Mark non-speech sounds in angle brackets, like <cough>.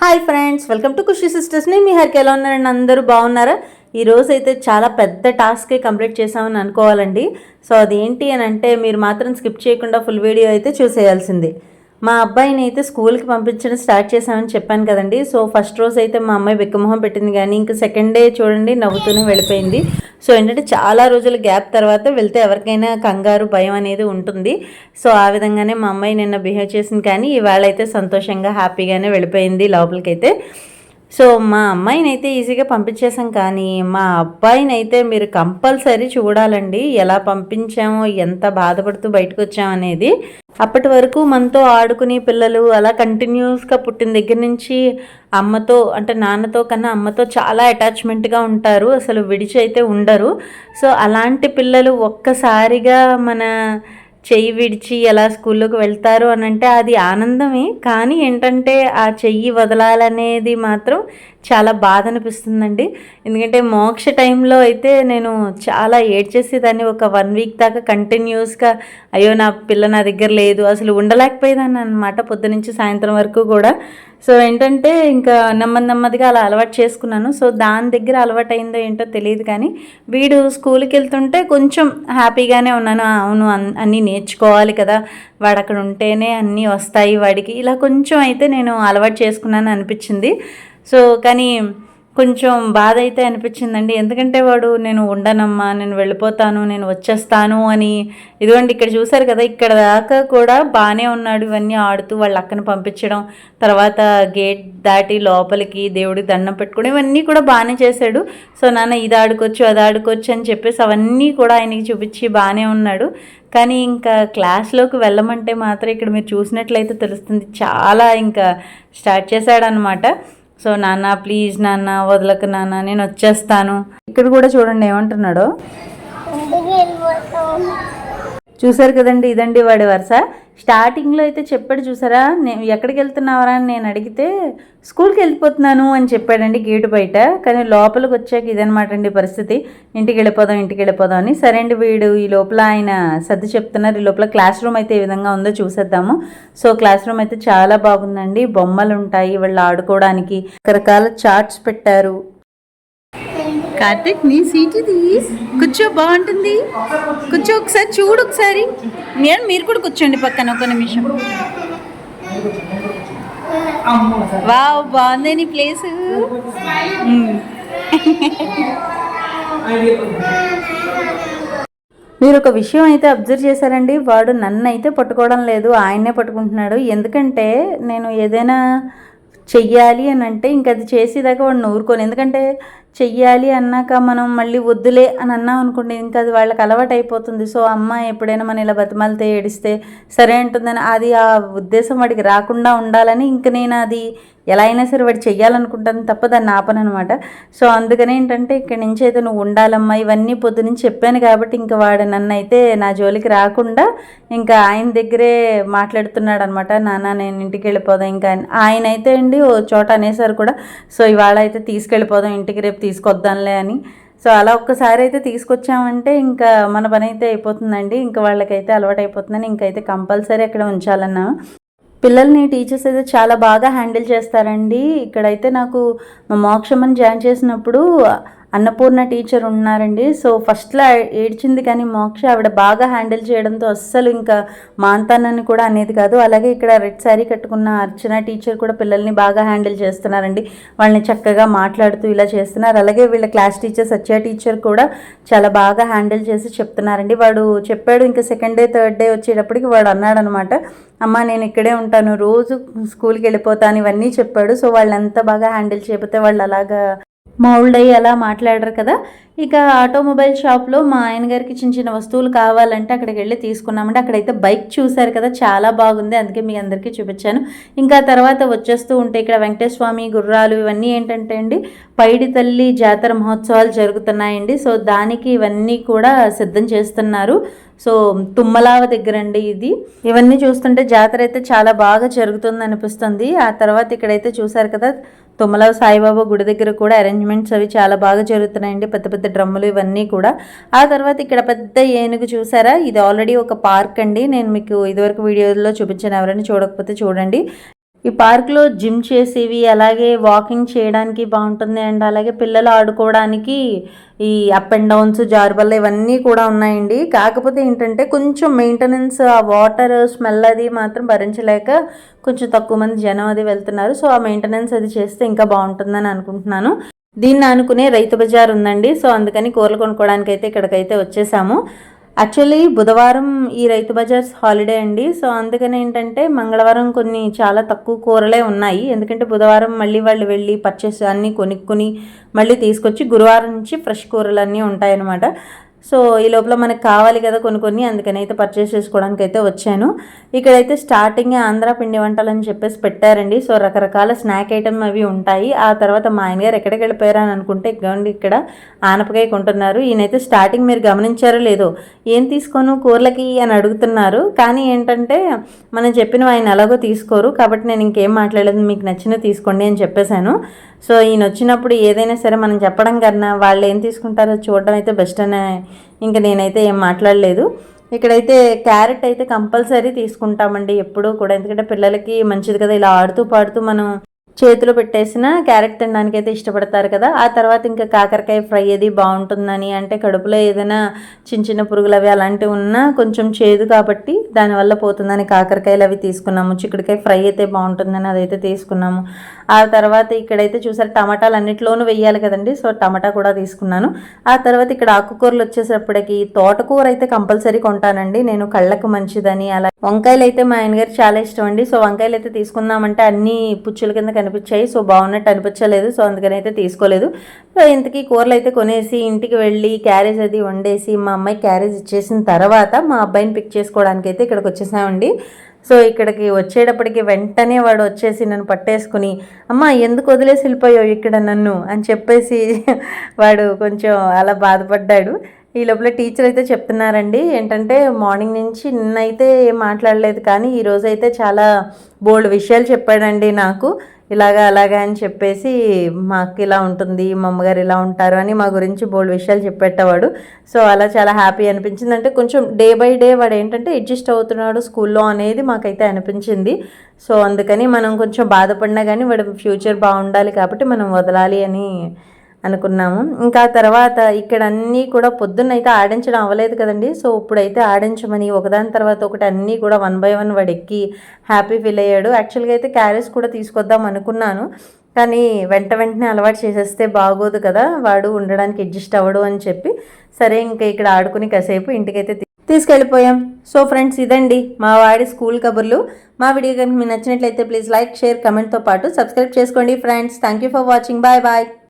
Hi friends welcome to Khushi సిస్టర్స్ని మీ హరికి. ఎలా ఉన్నారండి అందరూ బాగున్నారా? ఈ రోజు అయితే చాలా పెద్ద టాస్కే కంప్లీట్ చేసామని అనుకోవాలండి. సో అదేంటి అని అంటే మీరు మాత్రం స్కిప్ చేయకుండా ఫుల్ వీడియో అయితే చూసేయాల్సింది. మా అబ్బాయిని అయితే స్కూల్కి పంపించడం స్టార్ట్ చేశామని చెప్పాను కదండి. సో ఫస్ట్ రోజు అయితే మా అమ్మాయి బిక్కమొహం పెట్టింది కానీ ఇంకా సెకండ్ డే చూడండి నవ్వుతూనే వెళ్ళిపోయింది. సో ఏంటంటే చాలా రోజుల గ్యాప్ తర్వాత వెళ్తే ఎవరికైనా కంగారు భయం అనేది ఉంటుంది. సో ఆ విధంగానే మా అమ్మాయి నిన్న బిహేవ్ చేసింది కానీ ఇవాళ అయితే సంతోషంగా హ్యాపీగానే వెళ్ళిపోయింది లోపలికైతే. సో మా అమ్మాయిని అయితే ఈజీగా పంపించేసాం కానీ మా అబ్బాయిని అయితే మీరు కంపల్సరీ చూడాలండి. ఎలా పంపించామో ఎంత బాధపడుతూ బయటకు వచ్చామనేది అప్పటి వరకు మనతో ఆడుకుని పిల్లలు అలా కంటిన్యూస్గా పుట్టిన దగ్గర నుంచి అమ్మతో అంటే నాన్నతో కన్నా అమ్మతో చాలా అటాచ్మెంట్గా ఉంటారు. అసలు విడిచి అయితే ఉండరు. సో అలాంటి పిల్లలు ఒక్కసారిగా మన చెయ్యి విడిచి ఎలా స్కూల్లోకి వెళ్తారు అని అంటే అది ఆనందమే. కానీ ఏంటంటే ఆ చెయ్యి వదలాలనేది మాత్రం చాలా బాధ అనిపిస్తుందండి ఎందుకంటే మోక్ష టైంలో అయితే నేను చాలా ఏడ్చేసేదాన్ని. ఒక వన్ వీక్ దాకా కంటిన్యూస్గా అయ్యో నా పిల్ల నా దగ్గర లేదు అసలు ఉండలేకపోయేదాన్ని అనమాట పొద్దు నుంచి సాయంత్రం వరకు కూడా. సో ఏంటంటే ఇంకా నెమ్మది నెమ్మదిగా అలా అలవాటు చేసుకున్నాను. సో దాని దగ్గర అలవాటు అయిందో ఏంటో తెలియదు కానీ వీడు స్కూల్కి వెళ్తుంటే కొంచెం హ్యాపీగానే ఉన్నాను. అవును అన్- అన్నీ నేర్చుకోవాలి కదా వాడు అక్కడ ఉంటేనే అన్నీ వస్తాయి వాడికి. ఇలా కొంచెం అయితే నేను అలవాటు చేసుకున్నాను అనిపించింది సో కానీ కొంచెం బాధ అయితే అనిపించిందండి. ఎందుకంటే వాడు నేను ఉండనమ్మా నేను వెళ్ళిపోతాను నేను వచ్చేస్తాను అని ఇదిగోండి ఇక్కడ చూశారు కదా ఇక్కడ దాకా కూడా బాగానే ఉన్నాడు. ఇవన్నీ ఆడుతూ వాళ్ళ అక్కను పంపించడం తర్వాత గేట్ దాటి లోపలికి దేవుడికి దండం పెట్టుకోవడం ఇవన్నీ కూడా బాగానే చేశాడు. సో నాన్న ఇది ఆడుకోవచ్చు అది ఆడుకోవచ్చు అని చెప్పేసి అవన్నీ కూడా ఆయనకి చూపించి బాగానే ఉన్నాడు. కానీ ఇంకా క్లాస్లోకి వెళ్ళమంటే మాత్రం ఇక్కడ మీరు చూసినట్లయితే తెలుస్తుంది చాలా ఇంకా స్టార్ట్ చేశాడనమాట సో నాన్న ప్లీజ్ నాన్న వదలకు నాన్న నేను వచ్చేస్తాను. ఇక్కడ కూడా చూడండి ఏమంటున్నాడో. చూసారు కదండి ఇదండి వాడి వరుస. స్టార్టింగ్లో అయితే చెప్పాడు చూసారా నేను ఎక్కడికి వెళ్తున్నావరా అని నేను అడిగితే స్కూల్కి వెళ్ళిపోతున్నాను అని చెప్పాడండి గేటు బయట. కానీ లోపలికి వచ్చాక ఇదనమాట అండి పరిస్థితి. ఇంటికి వెళ్ళిపోదాం ఇంటికి వెళ్ళిపోదాం అని. సరే అండి వీడు ఈ లోపల ఆయన సర్ది చెప్తున్నారు. ఈ లోపల క్లాస్ రూమ్ అయితే ఏ విధంగా ఉందో చూసేద్దాము. సో క్లాస్ రూమ్ అయితే చాలా బాగుందండి. బొమ్మలు ఉంటాయి వాళ్ళు ఆడుకోవడానికి రకరకాల చార్ట్స్ పెట్టారు. కార్తిక్ నీ సీట్ ఇది. కూర్చో బాగుంటుంది. కూర్చో ఒకసారి చూడు ఒకసారి. నేను మీరు కూడా కూర్చోండి పక్కన ఒక నిమిషం. వావ్ బాగుంది నీ ప్లేస్. మీరు ఒక విషయం అయితే అబ్జర్వ్ చేశారండి. వాడు నన్ను అయితే పట్టుకోవడం లేదు ఆయన్నే పట్టుకుంటున్నాడు. ఎందుకంటే నేను ఏదైనా చెయ్యాలి అని అంటే ఇంక అది చేసేదాకా వాడిని ఊరుకోను ఎందుకంటే చెయ్యాలి అన్నాక మనం మళ్ళీ వద్దులే అని అన్నాం అనుకోండి ఇంకా అది వాళ్ళకి అలవాటు అయిపోతుంది. సో అమ్మ ఎప్పుడైనా మనం ఇలా బతిమాలితే ఏడిస్తే సరే అంటుందని అది ఆ ఉద్దేశం వాడికి రాకుండా ఉండాలని ఇంక నేను అది ఎలా అయినా సరే వాడు చెయ్యాలనుకుంటాను తప్ప దాన్ని ఆపనమాట సో అందుకని ఏంటంటే ఇక్కడి నుంచి అయితే నువ్వు ఉండాలమ్మా ఇవన్నీ పొద్దు నుంచి చెప్పాను కాబట్టి ఇంకా వాడు నన్ను అయితే నా జోలికి రాకుండా ఇంకా ఆయన దగ్గరే మాట్లాడుతున్నాడు అనమాట నాన్న నేను ఇంటికి వెళ్ళిపోదాం. ఇంకా ఆయన అయితే అండి ఓ చోట అనేసారు కూడా. సో ఇవాళ అయితే తీసుకెళ్ళిపోదాం ఇంటికి రేపు తీసుకొద్దాంలే అని. సో అలా ఒక్కసారి అయితే తీసుకొచ్చామంటే ఇంకా మన పని అయితే అయిపోతుందండి. ఇంకా వాళ్ళకైతే అలవాటు అయిపోతుందని ఇంకైతే కంపల్సరీ అక్కడ ఉంచాలన్నా. పిల్లల్ని టీచర్స్ అయితే చాలా బాగా హ్యాండిల్ చేస్తారండి. ఇక్కడైతే నాకు మా మోక్షమని జాయిన్ చేసినప్పుడు అన్నపూర్ణ టీచర్ ఉన్నారండి. సో ఫస్ట్లో ఏడ్చింది కానీ మోక్ష ఆవిడ బాగా హ్యాండిల్ చేయడంతో అస్సలు ఇంకా మాంతానని కూడా అనేది కాదు. అలాగే ఇక్కడ రెడ్ శారీ కట్టుకున్న అర్చన టీచర్ కూడా పిల్లల్ని బాగా హ్యాండిల్ చేస్తున్నారండి. వాళ్ళని చక్కగా మాట్లాడుతూ ఇలా చేస్తున్నారు. అలాగే వీళ్ళ క్లాస్ టీచర్ సత్య టీచర్ కూడా చాలా బాగా హ్యాండిల్ చేసి చెప్తున్నారండి. వాడు చెప్పాడు ఇంకా సెకండ్ డే థర్డ్ డే వచ్చేటప్పటికి వాడు అన్నాడు అనమాట అమ్మ నేను ఇక్కడే ఉంటాను. రోజు స్కూల్కి వెళ్ళిపోతాను. ఇవన్నీ చెప్పాడు. సో వాళ్ళు ఎంత బాగా హ్యాండిల్ చేయకపోతే వాళ్ళు అలాగా మౌల్డ్ అయ్యి అలా మాట్లాడరు కదా. ఇక ఆటోమొబైల్ షాప్లో మా ఆయన గారికి చిన్న చిన్న వస్తువులు కావాలంటే అక్కడికి వెళ్ళి తీసుకున్నామంటే అక్కడైతే బైక్ చూశారు కదా చాలా బాగుంది. అందుకే మీ అందరికీ చూపించాను. ఇంకా తర్వాత వచ్చేస్తూ ఉంటే ఇక్కడ వెంకటేశ్వమి గుర్రాలు ఇవన్నీ ఏంటంటే అండి పైడి తల్లి జాతర మహోత్సవాలు జరుగుతున్నాయండి. సో దానికి ఇవన్నీ కూడా సిద్ధం చేస్తున్నారు. సో తుమ్మలావ దగ్గర అండి ఇది. ఇవన్నీ చూస్తుంటే జాతర అయితే చాలా బాగా జరుగుతుంది అనిపిస్తుంది. ఆ తర్వాత ఇక్కడైతే చూసారు కదా తుమ్మల సాయిబాబా గుడి దగ్గర కూడా అరేంజ్మెంట్స్ అవి చాలా బాగా జరుగుతున్నాయండి. పెద్ద పెద్ద డ్రమ్ములు ఇవన్నీ కూడా. ఆ తర్వాత ఇక్కడ పెద్ద ఏనుగు చూసారా? ఇది ఆల్రెడీ ఒక పార్క్ అండి. నేను మీకు ఇదివరకు వీడియోలో చూపించాను ఎవరైనా చూడకపోతే చూడండి. ఈ పార్క్లో జిమ్ చేసేవి అలాగే వాకింగ్ చేయడానికి బాగుంటుంది అండ్ అలాగే పిల్లలు ఆడుకోవడానికి ఈ అప్ అండ్ డౌన్స్ జారుబల్ల ఇవన్నీ కూడా ఉన్నాయండి. కాకపోతే ఏంటంటే కొంచెం మెయింటెనెన్స్ ఆ వాటర్ స్మెల్ అది మాత్రం భరించలేక కొంచెం తక్కువ మంది జనం అది వెళ్తున్నారు. సో ఆ మెయింటెనెన్స్ అది చేస్తే ఇంకా బాగుంటుందని అనుకుంటున్నాను. దీన్ని అనుకునే రైతు బజార్ ఉందండి. సో అందుకని కూరలు కొనుక్కోవడానికి అయితే ఇక్కడికైతే వచ్చేసాము. యాక్చువల్లీ బుధవారం ఈ రైతు బజార్స్ హాలిడే అండి. సో అందుకని ఏంటంటే మంగళవారం కొన్ని చాలా తక్కువ కూరలే ఉన్నాయి. ఎందుకంటే బుధవారం మళ్ళీ వాళ్ళు వెళ్ళి పర్చేస్ అన్నీ కొనుక్కొని మళ్ళీ తీసుకొచ్చి గురువారం నుంచి ఫ్రెష్ కూరలు అన్నీ ఉంటాయన్నమాట. సో ఈ లోపల మనకు కావాలి కదా కొన్ని కొన్ని అందుకని అయితే పర్చేస్ చేసుకోవడానికి అయితే వచ్చాను. ఇక్కడైతే స్టార్టింగ్ ఆంధ్ర పిండి వంటలు అని చెప్పేసి పెట్టారండి. సో రకరకాల స్నాక్ ఐటమ్ అవి ఉంటాయి. ఆ తర్వాత మా ఆయన గారు ఎక్కడికి వెళ్ళిపోయారని అనుకుంటే ఇవ్వండి ఇక్కడ ఆనపకాయ కొంటున్నారు. ఈయనైతే స్టార్టింగ్ మీరు గమనించారో లేదో ఏం తీసుకోను కూరలకి? అని అడుగుతున్నారు. కానీ ఏంటంటే మనం చెప్పిన ఆయన ఎలాగో తీసుకోరు. కాబట్టి నేను ఇంకేం మాట్లాడలేదు. మీకు నచ్చిన తీసుకోండి అని చెప్పేశాను. సో ఈయన వచ్చినప్పుడు ఏదైనా సరే మనం చెప్పడం కన్నా వాళ్ళు ఏం తీసుకుంటారో చూడడం అయితే బెస్ట్ అనే ఇంకా నేనైతే ఏం మాట్లాడలేదు. ఇక్కడైతే క్యారెట్ అయితే కంపల్సరీ తీసుకుంటామండి ఎప్పుడూ కూడా. ఎందుకంటే పిల్లలకి మంచిది కదా ఇలా ఆడుతూ పాడుతూ మనం చేతిలో పెట్టేసిన క్యారెట్ తినడానికి అయితే ఇష్టపడతారు కదా. ఆ తర్వాత ఇంకా కాకరకాయ ఫ్రై అది బాగుంటుందని అంటే కడుపులో ఏదైనా చిన్న చిన్న పురుగులు అవి అలాంటివి ఉన్నా కొంచెం చేదు కాబట్టి దానివల్ల పోతుందని కాకరకాయలు అవి తీసుకున్నాము. చిక్కుడుకాయ ఫ్రై అయితే బాగుంటుందని అదైతే తీసుకున్నాము. ఆ తర్వాత ఇక్కడైతే చూసారు టమాటాలు అన్నిట్లోనూ వెయ్యాలి కదండి. సో టమాటా కూడా తీసుకున్నాను. ఆ తర్వాత ఇక్కడ ఆకుకూరలు వచ్చేసప్పటికి తోటకూర అయితే కంపల్సరీ కొంటానండి. నేను కళ్ళకు మంచిదని అలా. వంకాయలు అయితే మా ఆయనగారు చాలా ఇష్టం అండి. సో వంకాయలు అయితే తీసుకుందామంటే అన్ని పుచ్చుల కింద కనిపించాయి. సో బాగున్నట్టు అనిపించలేదు. సో అందుకని అయితే తీసుకోలేదు. సో ఇంతకీ కూరలు అయితే కొనేసి ఇంటికి వెళ్ళి క్యారేజ్ అది వండేసి మా అమ్మాయి క్యారేజ్ ఇచ్చేసిన తర్వాత మా అబ్బాయిని పిక్ చేసుకోవడానికి అయితే ఇక్కడికి వచ్చేసామండి. సో ఇక్కడికి వచ్చేటప్పటికి వెంటనే వాడు వచ్చేసి నన్ను పట్టేసుకుని అమ్మ ఎందుకు వదిలేసి వెళ్ళిపోయావు ఇక్కడ నన్ను? అని చెప్పేసి <laughs> వాడు కొంచెం అలా బాధపడ్డాడు. ఈ లోపల టీచర్ అయితే చెప్తున్నారండి ఏంటంటే మార్నింగ్ నుంచి నిన్నైతే ఏం మాట్లాడలేదు కానీ ఈరోజు అయితే చాలా బోల్డ్ విషయాలు చెప్పాడండి నాకు. ఇలాగా అలాగా అని చెప్పేసి మాకు ఇలా ఉంటుంది మా అమ్మగారు ఇలా ఉంటారు అని మా గురించి బోల్డ్ విషయాలు చెప్పేటవాడు. సో అలా చాలా హ్యాపీ అనిపించింది. అంటే కొంచెం డే బై డే వాడు ఏంటంటే అడ్జస్ట్ అవుతున్నాడు స్కూల్లో అనేది మాకైతే అనిపించింది. సో అందుకని మనం కొంచెం బాధపడినా కానీ వాడు ఫ్యూచర్ బాగుండాలి కాబట్టి మనం వదలాలి అని అనుకున్నాము. ఇంకా తర్వాత ఇక్కడ అన్నీ కూడా పొద్దున్న అయితే ఆడించడం అవ్వలేదు కదండి. సో ఇప్పుడైతే ఆడించమని ఒకదాని తర్వాత ఒకటి అన్నీ కూడా వన్ బై వన్ వాడు ఎక్కి హ్యాపీ ఫీల్ అయ్యాడు. యాక్చువల్గా అయితే క్యారెట్స్ కూడా తీసుకొద్దాం అనుకున్నాను. కానీ వెంట వెంటనే అలవాటు చేసేస్తే బాగోదు కదా. వాడు ఉండడానికి అడ్జస్ట్ అవ్వడు అని చెప్పి సరే ఇంకా ఇక్కడ ఆడుకుని కాసేపు ఇంటికైతే తీసుకెళ్ళిపోయాం. సో ఫ్రెండ్స్ ఇదండి మా వాడి స్కూల్ కబుర్లు. మా వీడియో కనుక మీకు నచ్చినట్లయితే ప్లీజ్ లైక్ షేర్ కమెంట్తో పాటు సబ్స్క్రైబ్ చేసుకోండి friends. Thank you for watching. Bye bye.